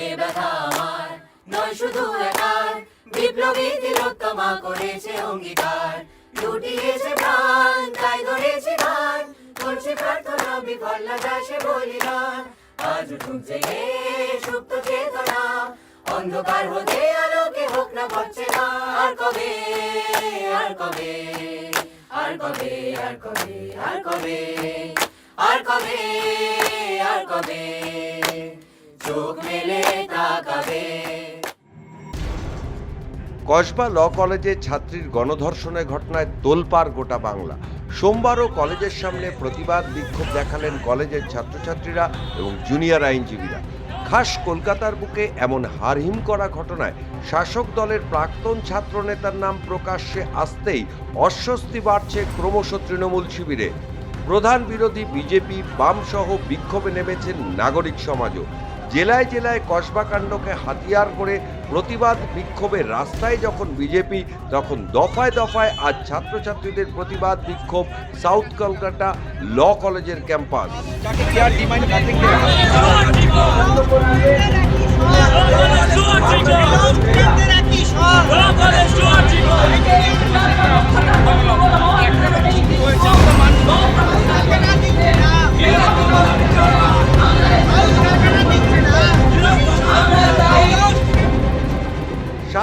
এ ব্যথা আমার। নয় শুধু একার, বিপ্লবী তিলোত্তমা করেছে অঙ্গীকার। লুটিয়েছে প্রাণ, তাই ধরেছি গান করছি প্রার্থনা, বিফল না যায় সে বলিদান। আজ উঠুক জেগে সুপ্ত চেতনা। অন্ধকার হতে আলোকে হোক না পাচ্ছে না। আর কবে আর কবে আর কবে আর কবে আর কবে আর কবে আর কবে। কসবা ল কলেজে ছাত্রীর গণধর্ষণের ঘটনায় তোলপাড় গোটা বাংলা। সোমবারও কলেজের সামনে প্রতিবাদ বিক্ষোভ দেখালেন কলেজের ছাত্রছাত্রীরা এবং জুনিয়র আইনজীবীরা। খাস কলকাতার বুকে এমন হারহিম করা ঘটনায় শাসক দলের প্রাক্তন ছাত্রনেতার নাম প্রকাশ্যে আসতেই অস্বস্তি বাড়ছে ক্রমশ তৃণমূল শিবিরে। প্রধান বিরোধী বিজেপি বাম সহ বিক্ষোভে নেমেছেন নাগরিক সমাজও। জেলায় জেলায় কসবাকাণ্ডকে হাতিয়ার করে প্রতিবাদ বিক্ষোভের রাস্তায় যখন বিজেপি তখন দফায় দফায় আজ ছাত্রছাত্রীদের প্রতিবাদ বিক্ষোভ সাউথ কলকাতা ল কলেজের ক্যাম্পাস।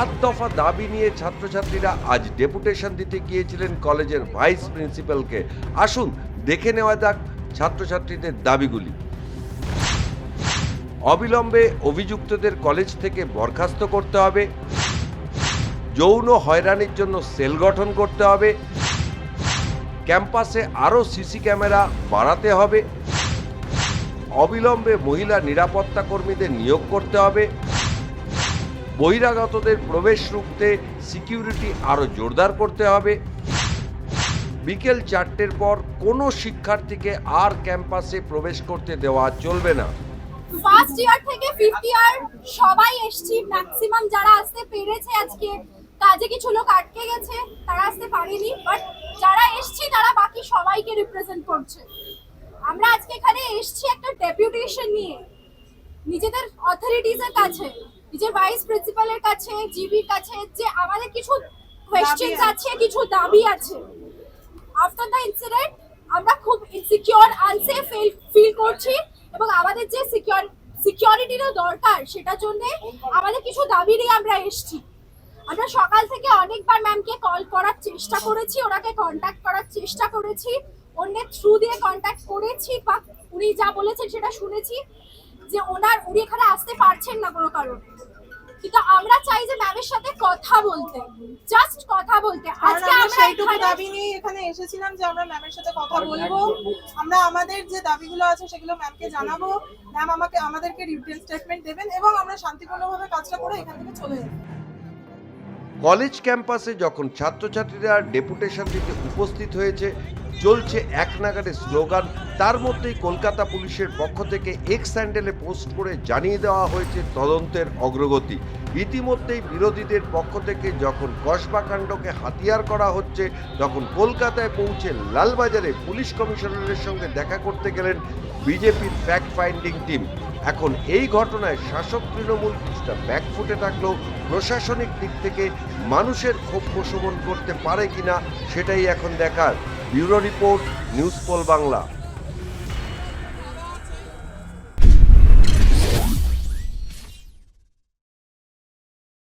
সাত দফা দাবি নিয়ে ছাত্রছাত্রীরা আজ ডেপুটেশন দিতে গিয়েছিলেন কলেজের ভাইস প্রিন্সিপালকে। আসুন, দেখে নেওয়া যাক ছাত্রছাত্রীদের দাবিগুলি। অবিলম্বে অভিযুক্তদের কলেজ থেকে বরখাস্ত করতে হবে। যৌন হয়রানির জন্য সেল গঠন করতে হবে। ক্যাম্পাসে আরও সিসি ক্যামেরা বাড়াতে হবে। অবিলম্বে মহিলা নিরাপত্তা কর্মীদের নিয়োগ করতে হবে। বহিরাগতদের প্রবেশ রুখতে সিকিউরিটি আরও জোরদার করতে হবে। বিকেল চারটের পর কোনো শিক্ষার্থীকে আর ক্যাম্পাসে প্রবেশ করতে দেওয়া চলবে না। ফার্স্ট ইয়ার থেকে ফিফথ ইয়ার সবাই এসছি ম্যাক্সিমাম যারা আসতে পেরেছে আজকে কাজে কিছু লোক আটকে গেছে, তারা আসতে পারেনি বাট যারা এসছি, তারা বাকি সবাইকে রিপ্রেজেন্ট করছে। আমরা আজকে এখানে এসছি একটা ডেপুটেশন নিয়ে। নিজেদের অথরিটিজের কাছে। নিজের ভাইস প্রিন্সিপালের কাছে জিবির কাছে যে আমাদের কিছু কোয়েশ্চেন্স আছে কিছু দাবি আছে। আফটার দ্য ইনসিডেন্ট আমরা খুব ইনসিকিউর আনসেফ ফিল করছি এবং আমাদের যে সিকিউর সিকিউরিটিরও দরকার সেটার জন্য আমাদের কিছু দাবি নিয়ে আমরা এসেছি। আমরা সকাল থেকে অনেকবার ম্যামকে কল করার চেষ্টা করেছি ওনাকে কন্ট্যাক্ট করার চেষ্টা করেছি অন্যের থ্রু দিয়ে কন্ট্যাক্ট করেছি বা উনি যা বলেছেন সেটা শুনেছি। যে ওনার উনি এখানে আসতে পারছেন না কোনো কারণ। কিন্তু আমরা চাই যে ম্যামের সাথে কথা বলতে জাস্ট কথা বলতে। আজকে আমরা সেইটুকু দাবি নিয়ে এখানে এসেছিলাম যে আমরা ম্যামের সাথে কথা বলব। আমরা আমাদের যে দাবিগুলো আছে সেগুলো ম্যামকে জানাব। ম্যাম আমাকে আমাদেরকে রিটেন স্টেটমেন্ট দেবেন এবং আমরা শান্তিপূর্ণভাবে কাজটা করে এখান থেকে চলে যাব। কলেজ ক্যাম্পাসে যখন ছাত্রছাত্রীরা ডেপুটেশন দিতে উপস্থিত হয়েছে চলছে এক নাগারে স্লোগান। তার মধ্যেই কলকাতা পুলিশের পক্ষ থেকে এক্স স্যান্ডেলে পোস্ট করে জানিয়ে দেওয়া হয়েছে তদন্তের অগ্রগতি। ইতিমধ্যেই বিরোধীদের পক্ষ থেকে যখন কসবাকাণ্ডকে হাতিয়ার করা হচ্ছে, তখন কলকাতায় পৌঁছে লালবাজারে পুলিশ কমিশনারের সঙ্গে দেখা করতে গেলেন বিজেপির ফ্যাক্ট ফাইন্ডিং টিম এখন এই ঘটনায় শাসক তৃণমূল কিছুটা ব্যাকফুটে থাকলেও প্রশাসনিক দিক থেকে মানুষের ক্ষোভ প্রশমন করতে পারে কিনা, সেটাই এখন দেখার। ব্যুরো রিপোর্ট নিউজ পল বাংলা।